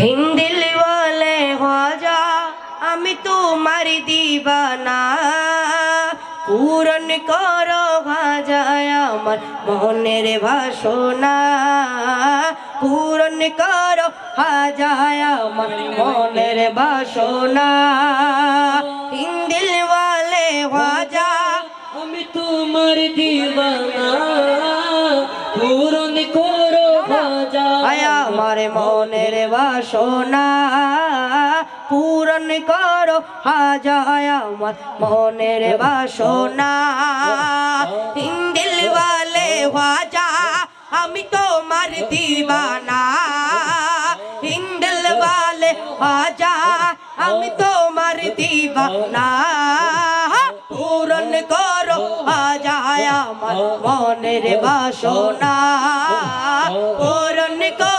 হিন্দিল বলে হজা, আমি তোমার দিবানা। পূরণ করো ভাজায় আমার মনের ভাষণা পূরণ করো হাজায় আমার মনের বাসনা। হিন্দিল বলে হজা, আমি তোমার দিবানা। পূরণ করো আমার মনের বাসনা পূরণ করো, হাজায় আমার মনের বাসনা। হিন্দিল ওয়ালে হাজা আমি তোমার দিবানা। হিন্দিল ওয়ালে হাজা আমি তোমার দিবানা। পূরণ করো, হাজায় আমার মনের বাসনা। পূরণ করো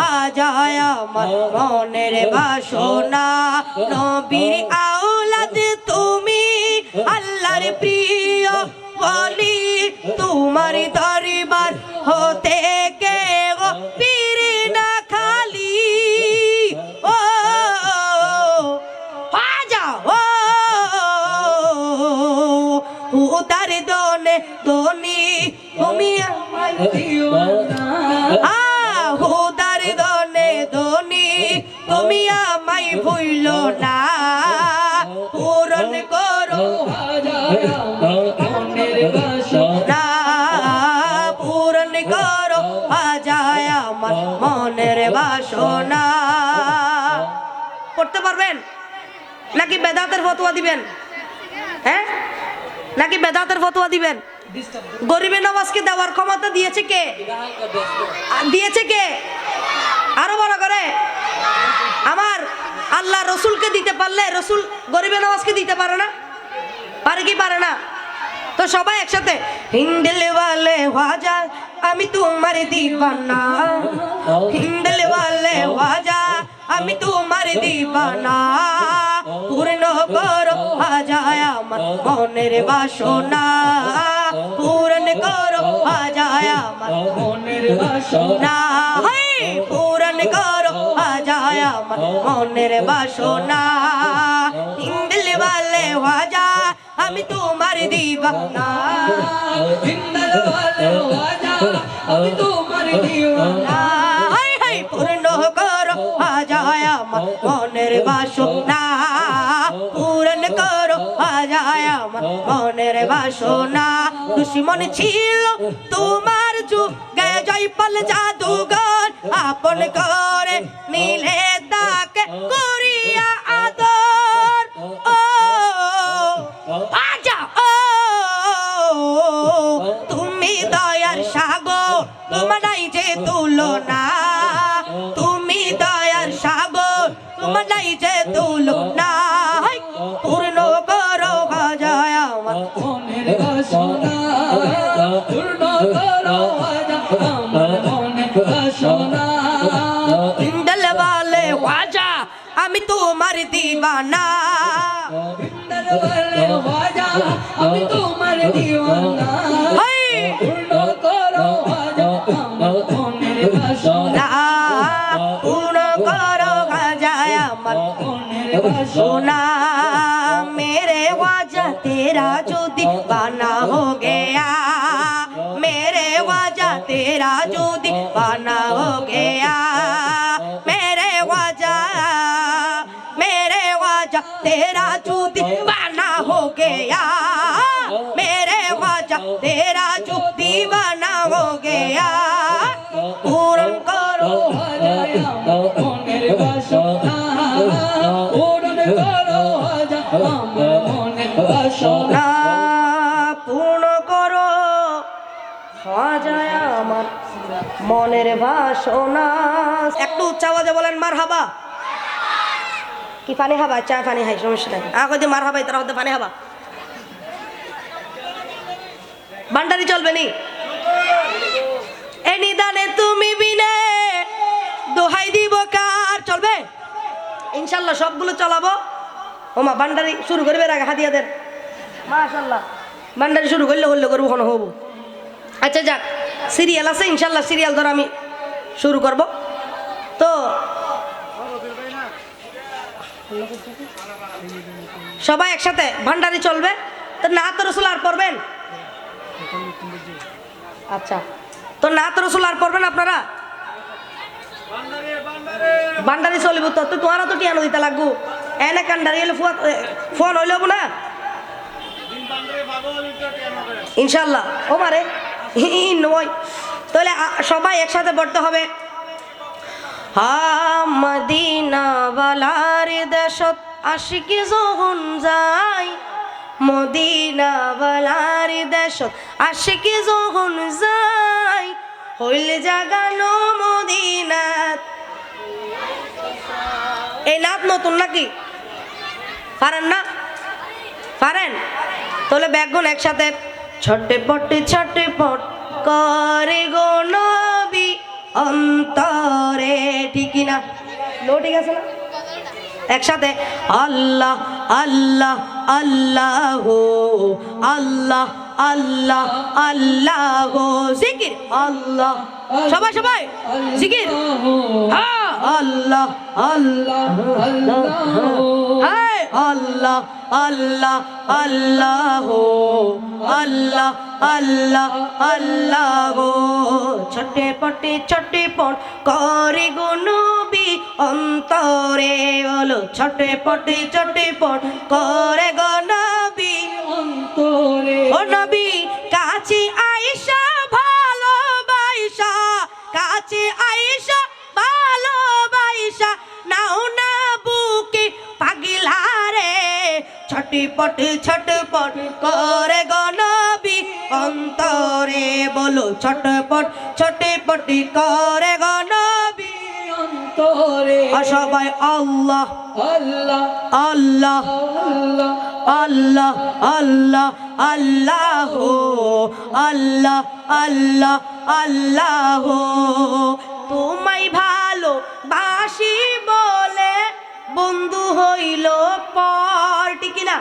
হাজায় আমার মনের বাসনা নবীর আওলাদ তুমি আল্লাহর প্রিয় বলি তোমার দরবার হতে কে গো পীর না খালি ও আজা ও উদার দনে দনি তুমি আমায় ভুইল না, পূরণ করো পূরণ করো আজায় আমার মনের বাসনা। করতে পারবেন? নাকি বেদাতের ফতোয়া দিবেন? হ্যাঁ? নাকি বেদাতের ফতোয়া দিবেন? গরিবের নওয়াজকে দেওয়ার ক্ষমতা দিয়েছে কে? দিয়েছে কে? আরও বড় করে। রসুলকে দিতে পারলে রসুল গরিবের নওয়াজকে দিতে পারে না? পারে কি পারে না? তো সবাই একসাথে আমি তোমার দিবানা। আমি তোমার দিবানা। পূর্ণ করো হাজায় আমার মনের বাসনা। পূরণ করো আমার মনের বাসনা। পূরণ করো আজায় মনের বাসনা। হিন্দিল বালে ওয়াজা আমি তোমার দিবানা। হিন্দল ভালো ভাজা, আমি তোমার দিবানা। হাই হাই, পূর্ণ করো আজায় আমার মনের বাসনা। পূরণ করো আজায় আমার মনের বাসনা। দুশ্মন ছিল তোমার যুগে, জয়পাল জাদুঘর আপন করে নীলে করিয়া আদর ও আজা ও তুমি দয়ার সাগর তোমার নাই যে তুলনা তুমি দয়ার সাগর তোমার নাই যে তুলনা পূর্ণ করো হাজায় আমার পূর্ণ করো ভাজা তোমার দিবানা। আমি তোমার দিবানা। হাই, পূর্ণ করো ভাজা আমার तेरा जो दीवाना हो गया मेरे वाजा तेरा जो दीवाना हो गया पूरन करो ভাজা আমার মনের বাসনা পূর্ণ করো ভাজা আমার মনের বাসনা না পূর্ণ করো সাজায় আমার মনের বাসনা একটু উচ্চ আওয়াজে বলেন মার হাবা কি পানি হাবা চা পানি হাই সমস্যা নাই। আগে যদি মার হাবাই তারা হতে পানি হাবা বান্ডারি চলবে নি? এ নিদানে তুমি বিনে দোহাই দিব কার চলবে? ইনশাল্লাহ সবগুলো চালাবো। ওমা বান্ডারি শুরু করবে আগে হাতিয়াদের মাশাল্লাহ। বান্ডারি শুরু করলে হলে করব হন হব। আচ্ছা যাক সিরিয়াল আছে, ইনশাল্লাহ সিরিয়াল ধর আমি শুরু করব। তো সবাই একসাথে ভান্ডারি চলবে। তো না তো রসুল আর পড়বেন? আচ্ছা। তো না তো রসুল আর পড়বেন আপনারা? ভান্ডারি চলিব তো তো তোমারও তো টিয়া নদীতে লাগবো। এনে কান্ডারি ফুয়া ফোন হইল না? ইনশাল্লাহ। ও মারে নয়। তাহলে সবাই একসাথে পড়তে হবে। হা মদিনা বালার দেশত আশিকি যখন যাই মদিনা বালার দেশত আশিকি যখন যাই হইল জাগানো মদিনাত। এই নাচ নতুন নাকি? পারেন না? পারেন? তাহলে ব্যাগুন একসাথে ছটে পটে ছটে পট করে গো নবী অন্তরে, ঠিক না লো, ঠিক আছে না? একসাথে, আল্লাহ আল্লাহ আল্লাহ হো আল্লাহ আল্লাহ আল্লাহ হো জিকির। আল্লাহ, সবাই সবাই, জিকির। হ্যাঁ আল্লাহ আল্লাহ হায় আল্লাহ আল্লাহ আল্লাহ। আল্লাহ আল্লাহ আল্লাহ। ছটে পটে ছটে পট করে গো নবী অন্তরে বলো ছটে পটে ছটে পট করে গো নবী অন্তরে। ও নবী কাছে আয়েশা ভালোবাসা। কাছে আয়েশা ছটপট ছটপট করে গনবি অন্তরে। বলো ছটপট ছটপট করে গনবি অন্তরে। সবাই আল্লাহ আল্লাহ আল্লাহ আল্লাহ আল্লাহ আল্লাহ আল্লাহ আল্লাহ আল্লাহ আল্লাহ। তোমায় ভালো বাসি বলে বন্ধু হইল পর। ঠিক না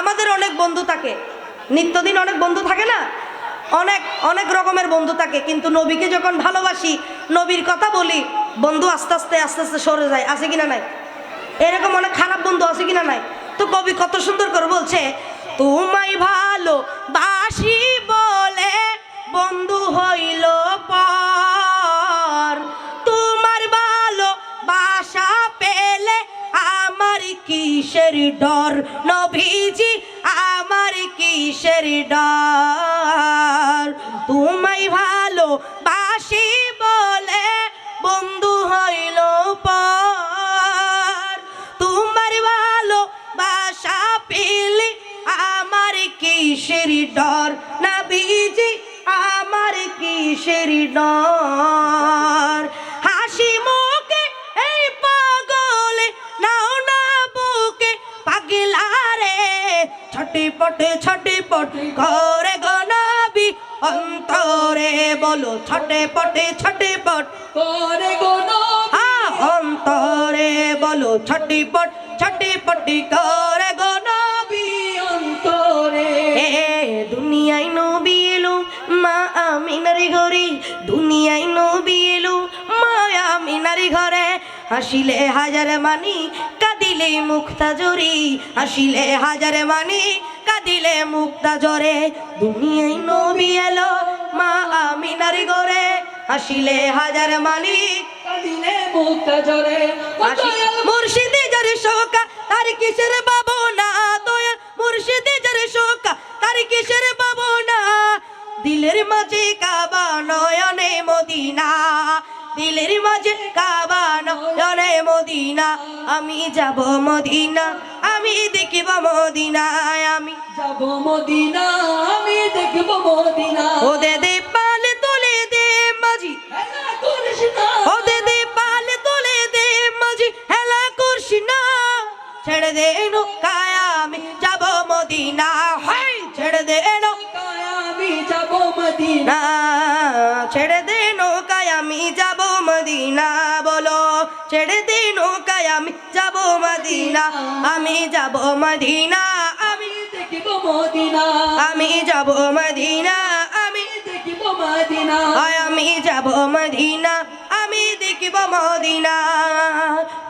আমাদের অনেক বন্ধু থাকে। নিত্যদিন অনেক বন্ধু থাকে না? অনেক অনেক রকমের বন্ধু থাকে। কিন্তু নবীকে যখন ভালোবাসি, নবীর কথা বলি, বন্ধু আস্তে আস্তে আস্তে আস্তে সরে যায়। আছে কিনা নাই? এরকম অনেক খারাপ বন্ধু আছে কিনা নাই? তো কবি কত সুন্দর করে বলছে, তোমায় ভালো বাসি বলে বন্ধু হইল কিসের ডর? নভিজি আমার কিসের ডর? তোমায় ভালো বাসি বলে বন্ধু হইল পর। তোমার ভালো বাসা পেলে আমার কিসের ডর? না বিজি আমার কিসের ডর? ছটি ছটি পট করে গনাবি অন্তরে বলো, ছটে পটে ছটে পট করে গোনো আ অন্তরে বলো, ছটি পট, ছটি পটি করে গনাবি অন্তরে। এ, দুনিয়ায় নবী এলো, মা আমিনারি ঘরে। দুনিয়ায় নবী এলো, মা আমিনারি ঘরে। হাসিলে হাজার মানি, কাঁদিলে মুক্তা জরি হাসিলে হাজার মানি কাঁদিলে মুক্তা জরে দুনিয়ায় নবী এলো মা আমিনারি ঘরে। হাসিলে হাজার মানি কাদিনে মুক্তা জরে মুর্শিদি যারে শোকা তার কিসের বাবু না দয়াল মুর্শিদি যারে শোকা তার কিসের বাবু না দিলের মাঝে কাবা নয়নে মদিনা। দিলের মাঝে কাবা নয়নে মদিনা আমি যাব মদিনা আমি দেখিব মদিনায় আমি যাব মদিনা আমি দেখব মদিনা। ও দে দে পালে তুলে দে মাঝি। ও দে দে পালে তুলে দে মাঝি হেলা না ছেড়ে দে নৌকায় আমি যাব মদিনা হাই ছেড়ে দে আমি যাব মদিনা। নৌকা ছেড়ে দে নৌকায় আমি যাব মদিনা বলো। ছেড়ে দে নৌকায় আমি যাব মদিনা। আমি যাব মদিনা আমি দেখব মদিনা। আমি যাব মদিনা আমি দেখব মদিনা। আয় আমি যাব মদিনা আমি দেখিব মদিনা।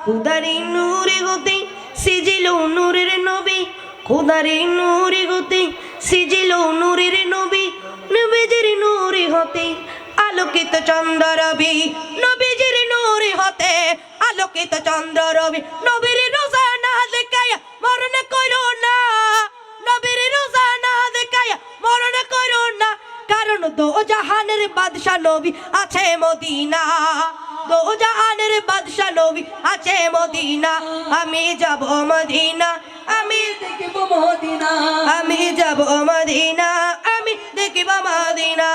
খুদারি নূরে গতি সিজিল নূরের নবী। খুদারি নূরি গতি সিজিল নূরের নবী। নবীজির নূরি হতে আলোকিত চন্দ্র রবি, নবীজির নূরি হতে আলোকিত চন্দ্র রবি। নবীর রোজা না দেখায় মরণ করো না। নবীর রোজা না দেখায় মরণ করো না। কারণ দো জাহানের বাদশা নবী আছে মদিনা। দো জাহানের বাদশা নবী আছে মদিনা। আমি যাব মদিনা, আমি দেখব মদিনা। আমি যাব মদিনা, আমি দেখিব মদিনা।